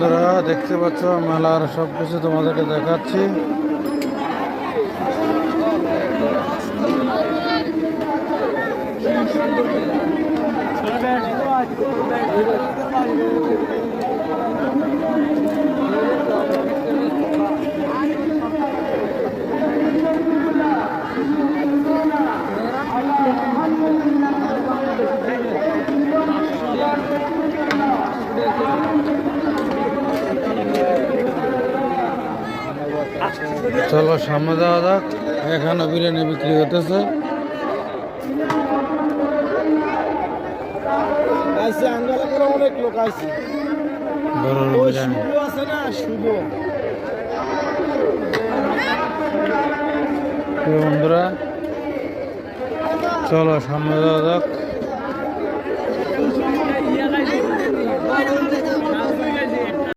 বন্ধুরা দেখতে পাচ্ছ মেলার সব কিছু তোমাদেরকে দেখাচ্ছি। চলো সামনে যাওয়া যাক। এখানে বিরিয়ানি বিক্রি হতেছে অনেক লোক আছে না শুভ বন্ধুরা চলো সামনে যাওয়া যাক।